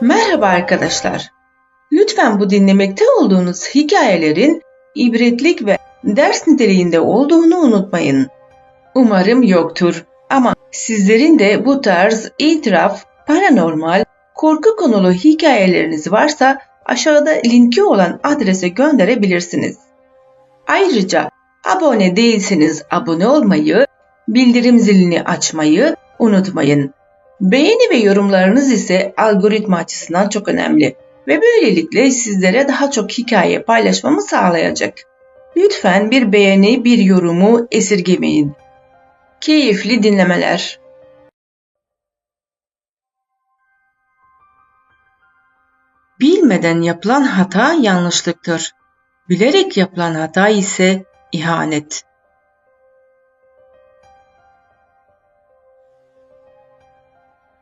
Merhaba arkadaşlar. Lütfen bu dinlemekte olduğunuz hikayelerin ibretlik ve ders niteliğinde olduğunu unutmayın. Umarım yoktur ama sizlerin de bu tarz itiraf, paranormal, korku konulu hikayeleriniz varsa aşağıda linki olan adrese gönderebilirsiniz. Ayrıca abone değilseniz abone olmayı, bildirim zilini açmayı unutmayın. Beğeni ve yorumlarınız ise algoritma açısından çok önemli ve böylelikle sizlere daha çok hikaye paylaşmamı sağlayacak. Lütfen bir beğeni, bir yorumu esirgemeyin. Keyifli dinlemeler. Bilmeden yapılan hata yanlışlıktır. Bilerek yapılan hata ise ihanet.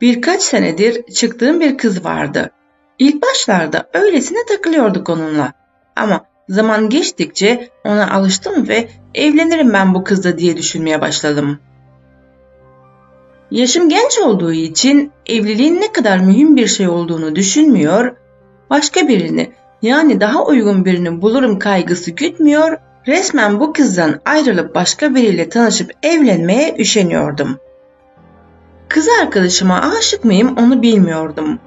Birkaç senedir çıktığım bir kız vardı. İlk başlarda öylesine takılıyorduk onunla. Ama zaman geçtikçe ona alıştım ve evlenirim ben bu kızla diye düşünmeye başladım. Yaşım genç olduğu için evliliğin ne kadar mühim bir şey olduğunu düşünmüyor, başka birini yani daha uygun birini bulurum kaygısı gütmüyor, resmen bu kızdan ayrılıp başka biriyle tanışıp evlenmeye üşeniyordum.'' Kız arkadaşıma aşık mıyım onu bilmiyordum.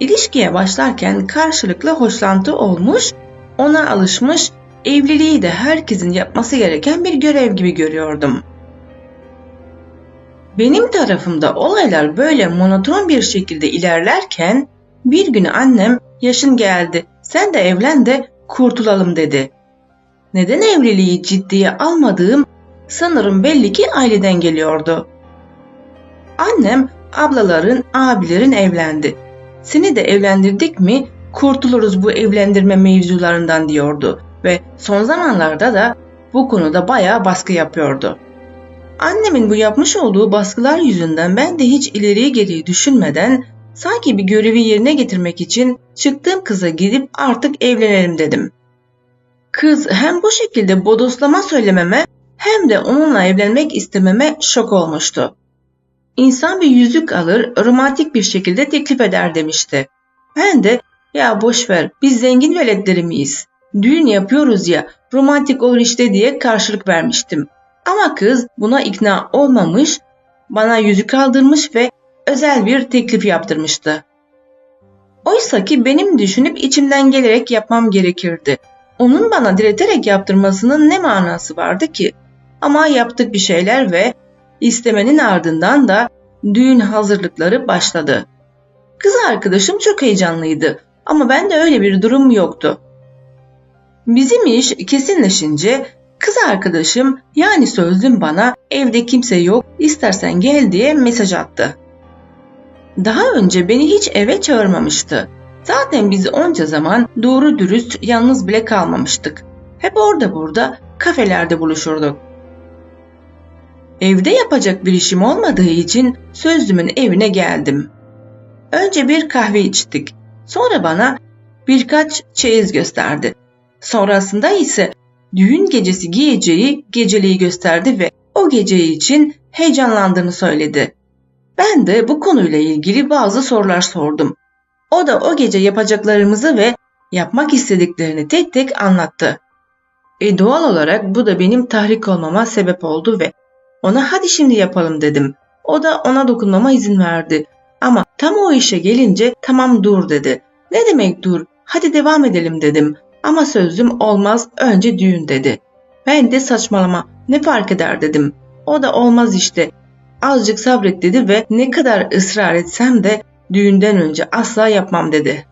İlişkiye başlarken karşılıklı hoşlantı olmuş, ona alışmış, evliliği de herkesin yapması gereken bir görev gibi görüyordum. Benim tarafımda olaylar böyle monoton bir şekilde ilerlerken bir gün annem yaşın geldi sen de evlen de kurtulalım dedi. Neden evliliği ciddiye almadığım sanırım belli ki aileden geliyordu. Annem ablaların, abilerin evlendi. Seni de evlendirdik mi kurtuluruz bu evlendirme mevzularından diyordu ve son zamanlarda da bu konuda bayağı baskı yapıyordu. Annemin bu yapmış olduğu baskılar yüzünden ben de hiç ileriye geriye düşünmeden sanki bir görevi yerine getirmek için çıktığım kıza gidip artık evlenelim dedim. Kız hem bu şekilde bodoslama söylememe hem de onunla evlenmek istememe şok olmuştu. İnsan bir yüzük alır, romantik bir şekilde teklif eder demişti. Ben de ya boş ver biz zengin veletleri miyiz? Düğün yapıyoruz ya romantik olur işte diye karşılık vermiştim. Ama kız buna ikna olmamış, bana yüzük aldırmış ve özel bir teklif yaptırmıştı. Oysa ki benim düşünüp içimden gelerek yapmam gerekirdi. Onun bana direterek yaptırmasının ne manası vardı ki? Ama yaptık bir şeyler ve İstemenin ardından da düğün hazırlıkları başladı. Kız arkadaşım çok heyecanlıydı ama bende öyle bir durum yoktu. Bizim iş kesinleşince kız arkadaşım yani sözlüm bana evde kimse yok istersen gel diye mesaj attı. Daha önce beni hiç eve çağırmamıştı. Zaten biz onca zaman doğru dürüst yalnız bile kalmamıştık. Hep orada burada kafelerde buluşurduk. Evde yapacak bir işim olmadığı için sözlümün evine geldim. Önce bir kahve içtik. Sonra bana birkaç çeyiz gösterdi. Sonrasında ise düğün gecesi giyeceği geceliği gösterdi ve o gece için heyecanlandığını söyledi. Ben de bu konuyla ilgili bazı sorular sordum. O da o gece yapacaklarımızı ve yapmak istediklerini tek tek anlattı. E doğal olarak bu da benim tahrik olmama sebep oldu ve ona hadi şimdi yapalım dedim. O da ona dokunmama izin verdi. Ama tam o işe gelince tamam dur dedi. Ne demek dur? Hadi devam edelim dedim. Ama sözüm olmaz önce düğün dedi. Ben de saçmalama ne fark eder dedim. O da olmaz işte. Azıcık sabret dedi ve ne kadar ısrar etsem de düğünden önce asla yapmam dedi.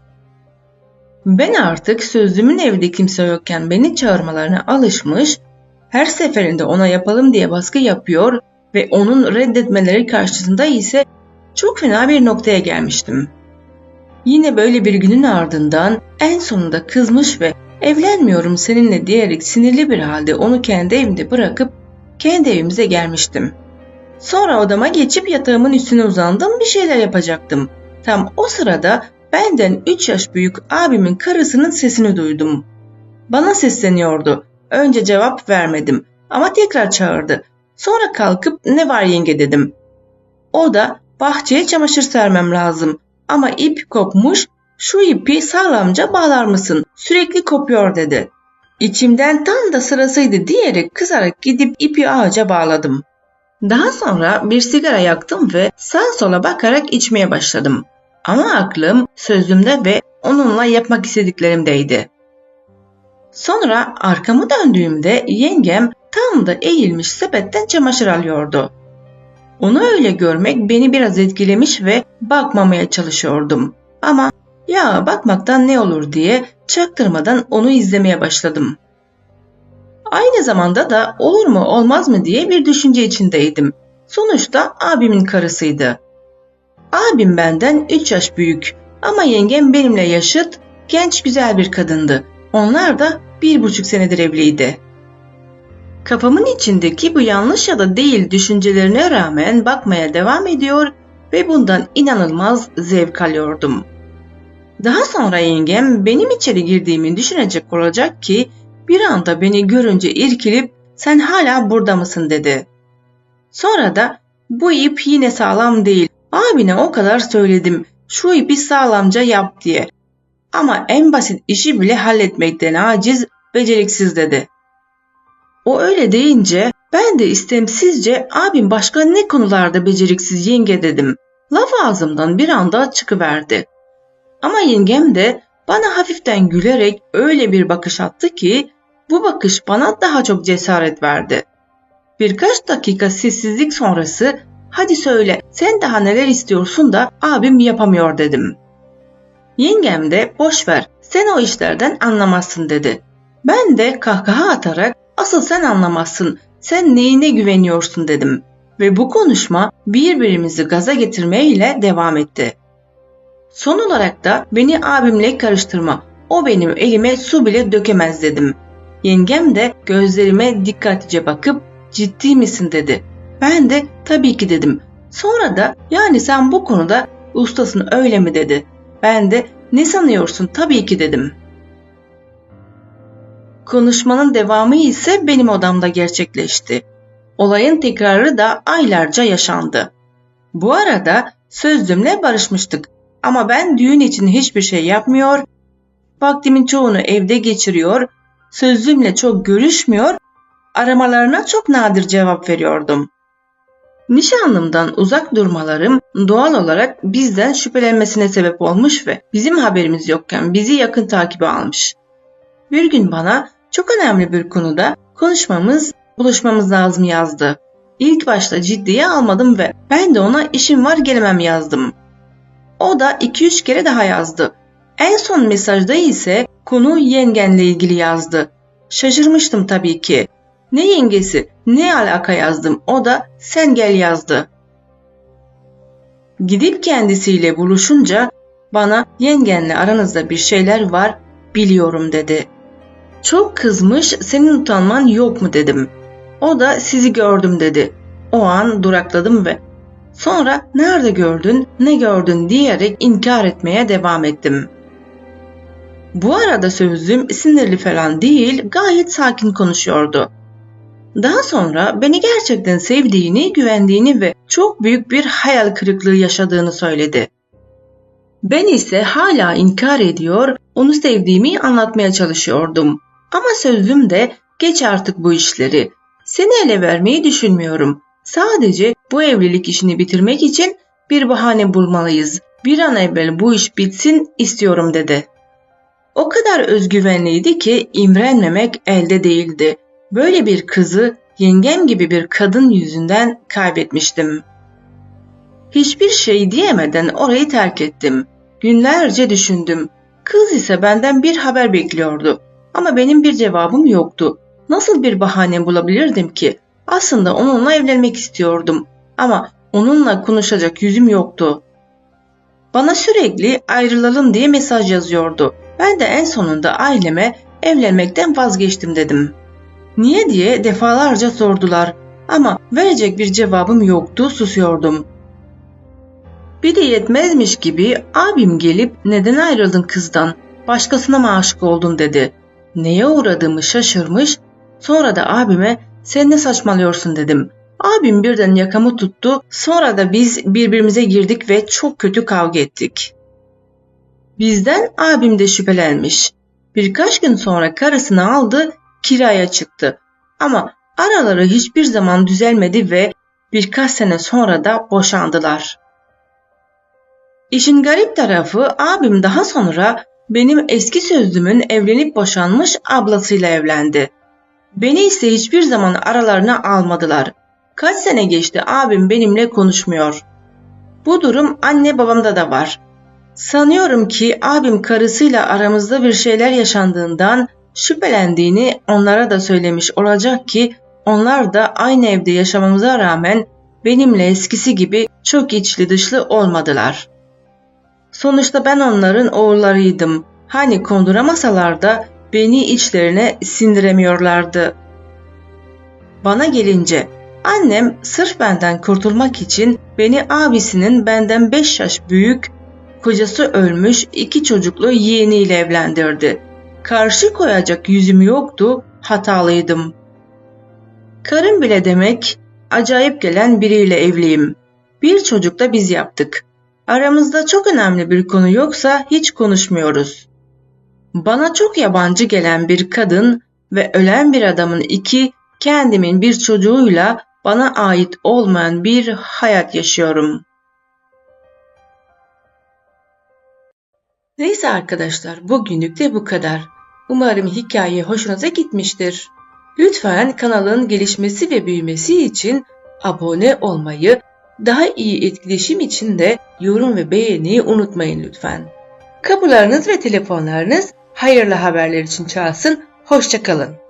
Ben artık sözlümün evde kimse yokken beni çağırmalarına alışmış, her seferinde ona yapalım diye baskı yapıyor ve onun reddetmeleri karşısında ise çok fena bir noktaya gelmiştim. Yine böyle bir günün ardından en sonunda kızmış ve evlenmiyorum seninle diyerek sinirli bir halde onu kendi evimde bırakıp kendi evimize gelmiştim. Sonra odama geçip yatağımın üstüne uzandım bir şeyler yapacaktım. Tam o sırada benden 3 yaş büyük abimin karısının sesini duydum. Bana sesleniyordu. Önce cevap vermedim ama tekrar çağırdı. Sonra kalkıp ne var yenge dedim. O da bahçeye çamaşır sermem lazım ama ip kopmuş Şu ipi sağlamca bağlar mısın? Sürekli kopuyor dedi. İçimden tam da sırasıydı diyerek kızarak gidip ipi ağaca bağladım. Daha sonra bir sigara yaktım ve sağa sola bakarak içmeye başladım. Ama aklım sözümde ve onunla yapmak istediklerimdeydi. Sonra arkamı döndüğümde yengem tam da eğilmiş sepetten çamaşır alıyordu. Onu öyle görmek beni biraz etkilemiş ve bakmamaya çalışıyordum. Ama ya bakmaktan ne olur diye çaktırmadan onu izlemeye başladım. Aynı zamanda da olur mu olmaz mı diye bir düşünce içindeydim. Sonuçta abimin karısıydı. Abim benden 3 yaş büyük ama yengem benimle yaşıt, genç güzel bir kadındı. Onlar da bir buçuk senedir evliydi. Kafamın içindeki bu yanlış ya da değil düşüncelerine rağmen bakmaya devam ediyor ve bundan inanılmaz zevk alıyordum. Daha sonra yengem benim içeri girdiğimi düşünecek olacak ki bir anda beni görünce irkilip sen hala burada mısın dedi. Sonra da bu ip yine sağlam değil. Abine o kadar söyledim şu ipi sağlamca yap diye. Ama en basit işi bile halletmekten aciz, beceriksiz dedi. O öyle deyince ben de istemsizce abim başka ne konularda beceriksiz yenge dedim. Laf ağzımdan bir anda çıkıverdi. Ama yengem de bana hafiften gülerek öyle bir bakış attı ki bu bakış bana daha çok cesaret verdi. Birkaç dakika sessizlik sonrası hadi söyle sen daha neler istiyorsun da abim yapamıyor dedim. Yengem de boş ver sen o işlerden anlamazsın dedi. Ben de kahkaha atarak asıl sen anlamazsın sen neyine güveniyorsun dedim. Ve bu konuşma birbirimizi gaza getirmeyle devam etti. Son olarak da beni abimle karıştırma. O benim elime su bile dökemez dedim. Yengem de gözlerime dikkatlice bakıp ciddi misin dedi. Ben de tabii ki dedim. Sonra da yani sen bu konuda ustasın öyle mi dedi. Ben de ne sanıyorsun tabii ki dedim. Konuşmanın devamı ise benim odamda gerçekleşti. Olayın tekrarı da aylarca yaşandı. Bu arada sözlümle barışmıştık ama ben düğün için hiçbir şey yapmıyor, vaktimin çoğunu evde geçiriyor, sözlümle çok görüşmüyor, aramalarına çok nadir cevap veriyordum. Nişanlımdan uzak durmalarım doğal olarak bizden şüphelenmesine sebep olmuş ve bizim haberimiz yokken bizi yakın takibe almış. Bir gün bana çok önemli bir konuda konuşmamız, buluşmamız lazım yazdı. İlk başta ciddiye almadım ve ben de ona işim var gelemem yazdım. O da 2-3 kere daha yazdı. En son mesajda ise konu yengenle ilgili yazdı. Şaşırmıştım tabii ki. Ne yengesi, ne alaka yazdım. O da sen gel yazdı. Gidip kendisiyle buluşunca bana yengenle aranızda bir şeyler var biliyorum dedi. Çok kızmış senin utanman yok mu dedim. O da sizi gördüm dedi. O an durakladım ve sonra nerede gördün ne gördün diyerek inkar etmeye devam ettim. Bu arada sözlüm sinirli falan değil gayet sakin konuşuyordu. Daha sonra beni gerçekten sevdiğini, güvendiğini ve çok büyük bir hayal kırıklığı yaşadığını söyledi. Ben ise hala inkar ediyor, onu sevdiğimi anlatmaya çalışıyordum. Ama sözüm de geç artık bu işleri. Seni ele vermeyi düşünmüyorum. Sadece bu evlilik işini bitirmek için bir bahane bulmalıyız. Bir an evvel bu iş bitsin istiyorum dedi. O kadar özgüvenliydi ki imrenmemek elde değildi. Böyle bir kızı yengem gibi bir kadın yüzünden kaybetmiştim. Hiçbir şey diyemeden orayı terk ettim. Günlerce düşündüm. Kız ise benden bir haber bekliyordu. Ama benim bir cevabım yoktu. Nasıl bir bahane bulabilirdim ki? Aslında onunla evlenmek istiyordum. Ama onunla konuşacak yüzüm yoktu. Bana sürekli ayrılalım diye mesaj yazıyordu. Ben de en sonunda aileme evlenmekten vazgeçtim dedim. Niye diye defalarca sordular ama verecek bir cevabım yoktu susuyordum. Bir de yetmezmiş gibi abim gelip neden ayrıldın kızdan başkasına mı aşık oldun dedi. Neye uğradığımı şaşırmış sonra da abime sen ne saçmalıyorsun dedim. Abim birden yakamı tuttu sonra da biz birbirimize girdik ve çok kötü kavga ettik. Bizden abim de şüphelenmiş. Birkaç gün sonra karısını aldı, kiraya çıktı. Ama araları hiçbir zaman düzelmedi ve birkaç sene sonra da boşandılar. İşin garip tarafı abim daha sonra benim eski sözlümün evlenip boşanmış ablasıyla evlendi. Beni ise hiçbir zaman aralarına almadılar. Kaç sene geçti abim benimle konuşmuyor. Bu durum anne babamda da var. Sanıyorum ki abim karısıyla aramızda bir şeyler yaşandığından şüphelendiğini onlara da söylemiş olacak ki onlar da aynı evde yaşamamıza rağmen benimle eskisi gibi çok içli dışlı olmadılar. Sonuçta ben onların oğullarıydım. Hani konduramasalar da beni içlerine sindiremiyorlardı. Bana gelince annem sırf benden kurtulmak için beni abisinin benden 5 yaş büyük kocası ölmüş iki çocuklu yeğeniyle evlendirdi. Karşı koyacak yüzüm yoktu, hatalıydım. Karım bile demek acayip gelen biriyle evliyim. Bir çocuk da biz yaptık. Aramızda çok önemli bir konu yoksa hiç konuşmuyoruz. Bana çok yabancı gelen bir kadın ve ölen bir adamın iki kendimin bir çocuğuyla bana ait olmayan bir hayat yaşıyorum. Neyse arkadaşlar bugünlük de bu kadar. Umarım hikaye hoşunuza gitmiştir. Lütfen kanalın gelişmesi ve büyümesi için abone olmayı, daha iyi etkileşim için de yorum ve beğeniyi unutmayın lütfen. Kapılarınız ve telefonlarınız hayırlı haberler için çalsın. Hoşçakalın.